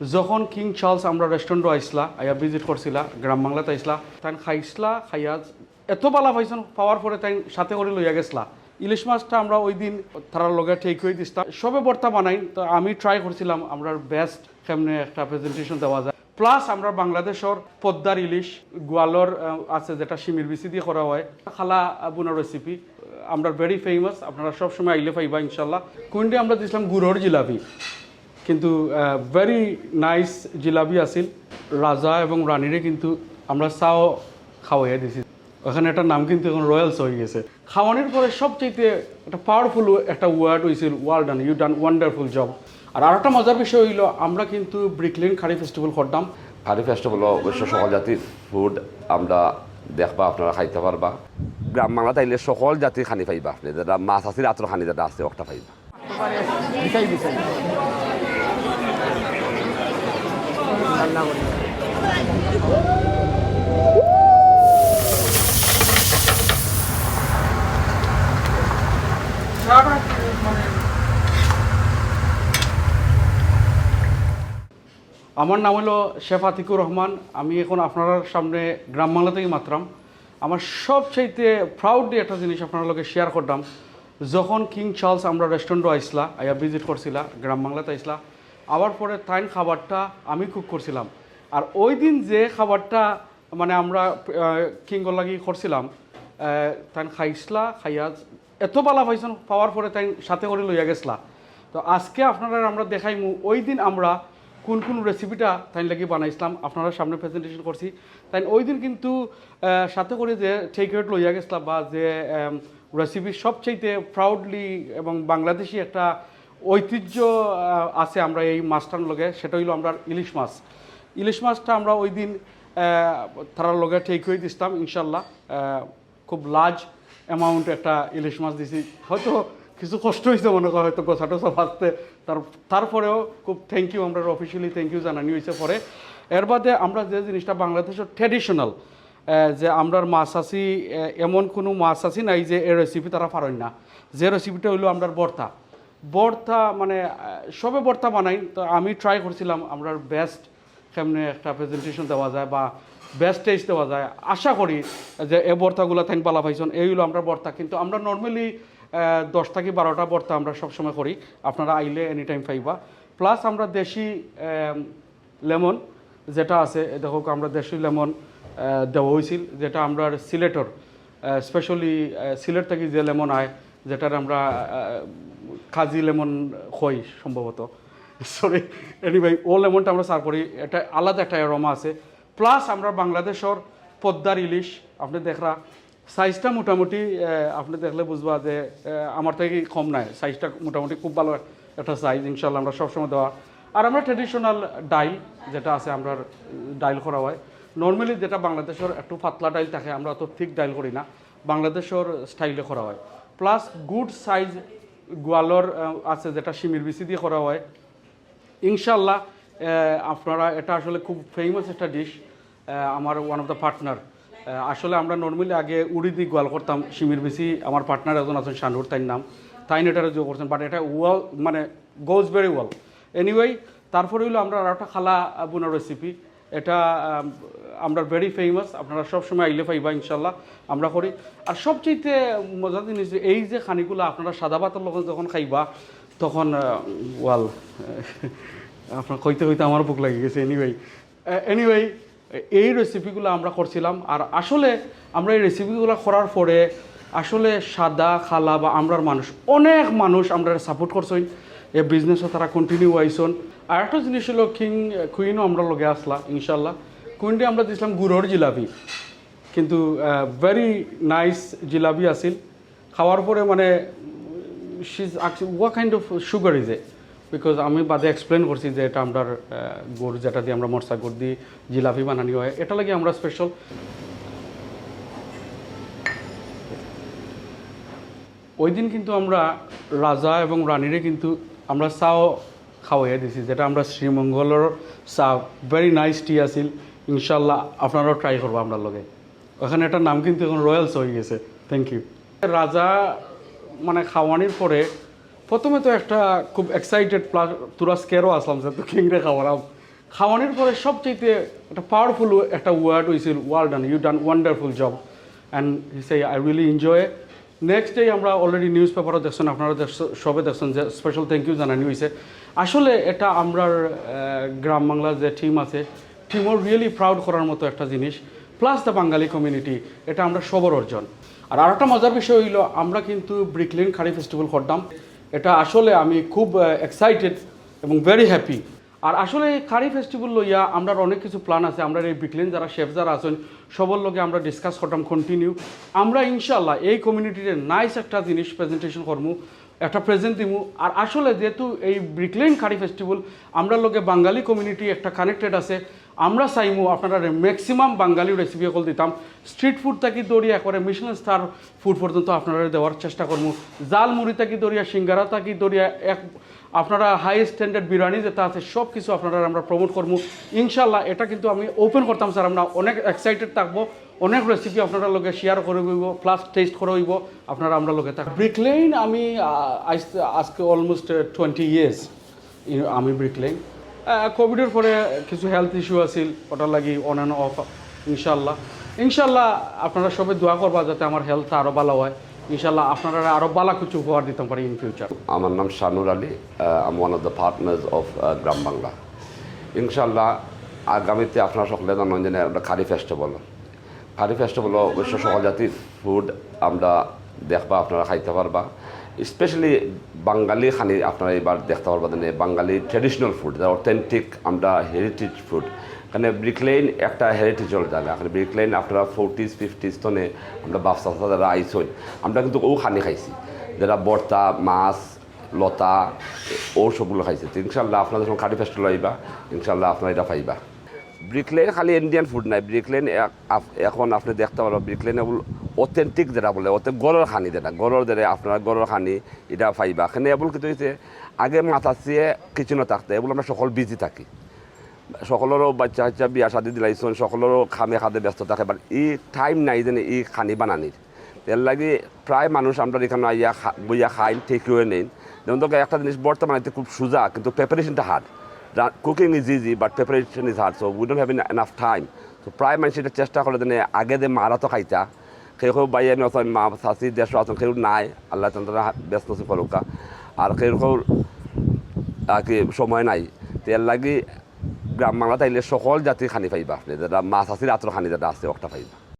যখন King Charles আমরা রেস্টুরেন্টও আইসলা আইয়া ভিজিট করছিলা গ্রাম বাংলাতে আইসলা তাই খাইসলা খাইয়া এত বালা পাইছেন পাওয়ার পরে তাই সাথে করে লইয়া গেছলা। ইলিশ মাছটা আমরা ওই দিন তারার লগে ঠিক হয়ে দিছিলাম সবে বর্তা বানাই তো আমি ট্রাই করছিলাম আমরা বেস্ট কেমনে একটা প্রেজেন্টেশন দেওয়া যায়। প্লাস আমরা বাংলাদেশের পদ্মার ইলিশ গোয়ালর আছে যেটা শিমির বিচি দিয়ে করা হয়, খালা বোনার রেসিপি আমরা ভেরি ফেমাস আপনারা সবসময় আইলে পাইবা ইনশাল্লাহ। কোনটি আমরা দিয়েছিলাম গুড়র জিলাপি। কিন্তু ভেরি নাইস জিলাপি আছিল। রাজা এবং রানীরে কিন্তু আমরা চাও খাওয়াইয়া দিছি। ওখানে একটা নাম কিন্তু এখন রয়্যালস হয়ে গেছে। খাওয়ানোর পরে সবচেয়ে একটা পাওয়ারফুল একটা ওয়ার্ড হয়েছিল well done you done wonderful job আর আরেকটা মজার বিষয় হইল আমরা কিন্তু ব্রিকলিন খাড়ি ফেস্টিভ্যাল করতাম। হারি ফেস্টিভ্যাল অবশ্য সকল জাতির ফুড আমরা দেখবা আপনারা খাইতে পারবা। গ্রাম বাংলা তাইলে সকল জাতির খানি পাইবা আপনি যেটা মাছ আছে রাত্র খানি যেটা আছে ওটা পাইবা। আমার নাম হলো শেফ আতিকুর রহমান। আমি এখন আপনার সামনে গ্রাম বাংলা থেকে মাত্রাম। আমার সবচাইতে প্রাউডলি একটা জিনিস আপনার লগে শেয়ার করতাম, যখন কিং চার্লস আমরা রেস্টুরেন্টও আইসলা আইয়া ভিজিট করছিলা, গ্রাম বাংলাতে আইসলা আবার পরে তাইন খাবারটা আমি কুক করছিলাম। আর ওই দিন যে খাবারটা মানে আমরা কিংগর লাগি করছিলাম তাই খাইসলা, খাইয়া এত বালা পাইছেন, পাওয়ার পরে তাই সাথে করে লইয়া গেছলা তো আজকে আপনারা আমরা দেখাইমু, ওই দিন আমরা কোন কোন রেসিপিটা তাই লাগি বানাইছিলাম আপনারা সামনে প্রেজেন্টেশন করছি। তাই ওই দিন কিন্তু সাথে করে যে টেক আউট লইয়া গেছিলাম বা যে রেসিপি সবচাইতে প্রাউডলি এবং বাংলাদেশি একটা ঐতিহ্য আছে আমরা এই মাছটার লগে, সেটা হইল আমরা ইলিশ মাছ। ইলিশ মাছটা আমরা ওই দিন তারার লগে ঠিক হয়ে দিছিলাম, ইনশাল্লাহ খুব লার্জ অ্যামাউন্ট একটা ইলিশ মাছ দিছি। হয়তো কিছু কষ্ট হয়েছে মনে করা হয়তো গোছাটো সব আসতে তার, তারপরেও খুব থ্যাংক ইউ আমরা অফিসিয়ালি থ্যাংক ইউ জানানি হয়েছে পরে। এর বাদে আমরা যে জিনিসটা বাংলাদেশের ট্র্যাডিশনাল যে আমরার মাছ আছি এমন কোনো মাছ আছি নাই যে এই রেসিপি তারা পারেন না। যে রেসিপিটা হইল আমরার বর্তা। বর্তা মানে সবে বর্তা বানাই। তো আমি ট্রাই করছিলাম আমরা বেস্ট কেমনে একটা প্রেজেন্টেশন দেওয়া যায় বা বেস্ট টেস্ট দেওয়া যায়। আশা করি যে এই বর্তাগুলো থ্যাংক পালা পাইছেন এই হলো আমরা বর্তা। কিন্তু আমরা নর্মালি দশ থেকে বারোটা বর্তা আমরা সবসময় করি। আপনারা আইলে এনি টাইম পাইবা। প্লাস আমরা দেশি লেমন যেটা আছে দেখো আমরা দেশি লেমন দেওয়া হয়েছিল যেটা আমরা সিলেটর স্পেশালি সিলেট থেকে যে লেমন আয়, যেটার আমরা কাজি লেমন হই সম্ভবত। সরি এনিওয়ে ও লেমনটা আমরা সার করি। এটা আলাদা একটা অ্যারোমা আছে। প্লাস আমরা বাংলাদেশের পদ্মার ইলিশ, আপনি দেখরা সাইজটা মোটামুটি আপনি দেখলে বুঝবা যে আমার থেকে কম নাই। সাইজটা মোটামুটি খুব ভালো একটা সাইজ ইনশাল্লাহ আমরা সবসময় দেওয়া। আর আমরা ট্রেডিশনাল ডাইল যেটা আছে, আমরা ডাইল করা হয় নর্মালি যেটা বাংলাদেশের একটু পাতলা ডাইল থাকে, আমরা তো ঠিক ডাইল করি না। বাংলাদেশের স্টাইলে করা হয় প্লাস গুড সাইজ গোয়ালর আছে যেটা সিমির বিচি দিয়ে করা হয়। ইনশাল্লাহ আপনারা এটা আসলে খুব ফেমাস একটা ডিশ আমার ওয়ান অফ দ্য পার্টনার আসলে আমরা নর্মালি আগে উড়ি দিয়ে গোয়াল করতাম সিমির বেশি আমার পার্টনার একজন আছেন শানুর তাই নাম। তাই এটারে যোগ করছেন বাট এটা ওয়াল মানে গোজ ভেরি ওয়েল এনিওয়ে তারপরে হইল আমরা আর একটা খালা বোনার রেসিপি এটা আমরা ভেরি ফেমাস আপনারা সবসময় আইলে পাইবা ইনশাল্লাহ আমরা করি। আর সবচেয়ে মজার জিনিস এই যে খানিগুলো আপনারা সাদা ভাতের লোক যখন খাইবা, তখন ওয়াল আপনার কইতে কইতে আমার বুক লাগে গেছে এনিওয়ে এনিওয়ে এই রেসিপিগুলো আমরা করছিলাম। আর আসলে আমরা এই রেসিপিগুলো করার পরে আসলে সাদা, খালা বা আমরার মানুষ, অনেক মানুষ আমরা সাপোর্ট করছেন। এই বিজনেসও তারা কন্টিনিউ আইসন। আর একটা জিনিস হলো কিং কুইনও আমরা লগে আসলা ইনশাল্লাহ কুইনটি আমরা দিয়েছিলাম গুড়র জিলাপি। কিন্তু ভেরি নাইস জিলাপি আছিল। খাওয়ার পরে মানে শিজ ওয়া kind of sugar is a because আমি বাদে এক্সপ্লেন করছি যে এটা আমরা গুড়, যেটা দিয়ে আমরা মরসা গুড় দিয়ে জিলাপি বানানি হয়। এটা লাগে আমরা স্পেশাল ওই দিন কিন্তু আমরা রাজা এবং রানীরে কিন্তু আমরা চাও খাওয়াইয়া দিছি, যেটা আমরা শ্রীমঙ্গলের চা ভেরি নাইস টি আছিল। ইনশাল্লাহ আপনারাও ট্রাই করব আপনার লগে। ওখানে একটা নাম কিন্তু এখন রয়্যালস হয়ে গেছে। থ্যাংক ইউ রাজা মানে খাওয়ানির পরে প্রথমে তো একটা খুব এক্সাইটেড প্লাস তুরা স্কেরও আসলাম, যে তো কিংরে খাওয়ারাম খাওয়ানোর পরে সবচেয়ে একটা পাওয়ারফুল একটা ওয়ার্ড হয়েছিল well done you done wonderful job and say I really enjoy next day আমরা অলরেডি নিউজ পেপারও দেখছেন আপনারা সবে দেখছেন যে স্পেশাল থ্যাংক ইউ জানানি হয়েছে আসলে এটা আমরার গ্রাম বাংলার যে টিম আছে টিমও রিয়েলি প্রাউড করার মতো একটা জিনিস। প্লাস দ্য বাঙালি কমিউনিটি এটা আমরা সবর অর্জন। আর আরেকটা মজার বিষয় হইল, আমরা কিন্তু ব্রিকলিন খাড়ি ফেস্টিভ্যাল করতাম। এটা আসলে আমি খুব এক্সাইটেড এবং ভেরি হ্যাপি আর আসলে এই কারি ফেস্টিভ্যাল লইয়া আমরা অনেক কিছু প্ল্যান আছে। আমরা এই বিকলেন যারা শেফ যারা আছেন, সবার লোকে আমরা ডিসকাস করতাম কন্টিনিউ আমরা ইনশাল্লাহ এই কমিউনিটির নাইস একটা জিনিস প্রেজেন্টেশন করব একটা প্রেজেন্ট দিমু। আর আসলে যেহেতু এই ব্রিকলেন কারি ফেস্টিভ্যাল আমরা লোকে বাঙালি কমিউনিটি একটা কানেক্টেড আছে আমরা চাইমু আপনারা ম্যাক্সিমাম বাঙালি রেসিপি সকল দিতাম। স্ট্রিট ফুড থাকি দৌড়িয়া করে মিশন স্টার ফুড পর্যন্ত আপনারা দেওয়ার চেষ্টা করব জাল মুড়ি থাকি দৌড়িয়া সিঙ্গারা থাকি দৌড়িয়া এক আপনারা হাই স্ট্যান্ডার্ড বিরিয়ানি যেটা আছে সব কিছু আপনারা আমরা প্রমোট করব ইনশাল্লাহ এটা কিন্তু আমি ওপেন করতাম স্যার আমরা অনেক এক্সাইটেড থাকব, অনেক রেসিপি আপনারা লোকে শেয়ার করে হইব প্লাস টেস্ট করে হইব আপনারা আমরা লোকে থাকব। ব্রিকলেইন আমি আজকে অলমোস্ট টোয়েন্টি ইয়ার্স আমি ব্রিকলেইন কোভিডের পরে কিছু হেলথ ইস্যু আছিল, ওটার লাগি অন অ্যান্ড অফ ইনশাল্লাহ ইনশাল্লাহ আপনারা সবাই দোয়া করবা যাতে আমার হেলথ আরও ভালো হয়। ইনশাল্লাহ আপনারা আরও ভালো কিছু উপহার দিতে পারি ইন ফিউচার আমার নাম Shanur Ali I'm one of the partners of Gram Bangla. ইনশাল্লাহ আগামীতে আপনারা সকলে জানেন যে একটা খারি ফেস্টিভ্যাল খারি ফেস্টিভ্যাল অবশ্য সকল জাতির ফুড আমরা দেখবা, আপনারা খাইতে পারবা। স্পেশালি বাঙালি খানি আপনারা এবার দেখতে পারবা যে বাঙালি ট্রেডিশনাল ফুড যা অথেন্টিক আমরা হেরিটেজ ফুড এখানে ব্রিকলেইন একটা হেরিটেজের জায়গা এখানে ব্রিকলেইন আপনারা ফোরটিস ফিফটিস তনে আমরা বাপসা যারা আইসই আমরা কিন্তু ও খানি খাইছি যারা বর্তা মাছ লতা ও সবগুলো খাইছে ইনশাল্লাহ আপনাদের যখন খাটি ফেস্টিভ্যাল আইবা ইনশাল্লাহ আপনারা এটা পাইবা ব্রিকলেন খালি ইন্ডিয়ান ফুড নাই। ব্রিকলেন এখন আপনি দেখতে পারো ব্রিকলেন অথেন্টিক যেটা বলে অত গরর খানি যেটা। গরর যেটা, আপনার গরর খানি, এটা পাইবা। এখানে এগুলো কিন্তু হয়েছে আগে মাথা চেয়ে কিচেনে থাকতে, এগুলো আমরা সকল বিজি থাকি। সকলেরও বাচ্চা বাচ্চা বিয়া শাদি দিলাইছেন সকলেরও খামে খাদে ব্যস্ত থাকে বাট ই টাইম নাই যেন ই খানি বানানির। এর লাগে প্রায় মানুষ আমরা এখানে আইয়া বইয়া খাই, ঠিক হয়ে নেই। যেমন তোকে একটা জিনিস বর্তমানে খুব সোজা, কিন্তু প্রিপারেশনটা hard cooking is easy but preparation is hard so we don't have enough time তো প্রায় মানুষ এটা চেষ্টা করে যেন আগে যে মারা তো খাইতা সেই সব বাই আমি অথবা মা চাষি দেশ আছেন সেও নাই, আল্লাহ তারা ব্যস্ত আছে ফলকা আর সেরকম আর কি সময় নাই তেল লাগি গ্রাম বাংলা তাইলে সকল জাতির খানি পাইবা আপনি যারা মাছ আছে রাত্র খানি যেটা আছে, একটা পাইবা।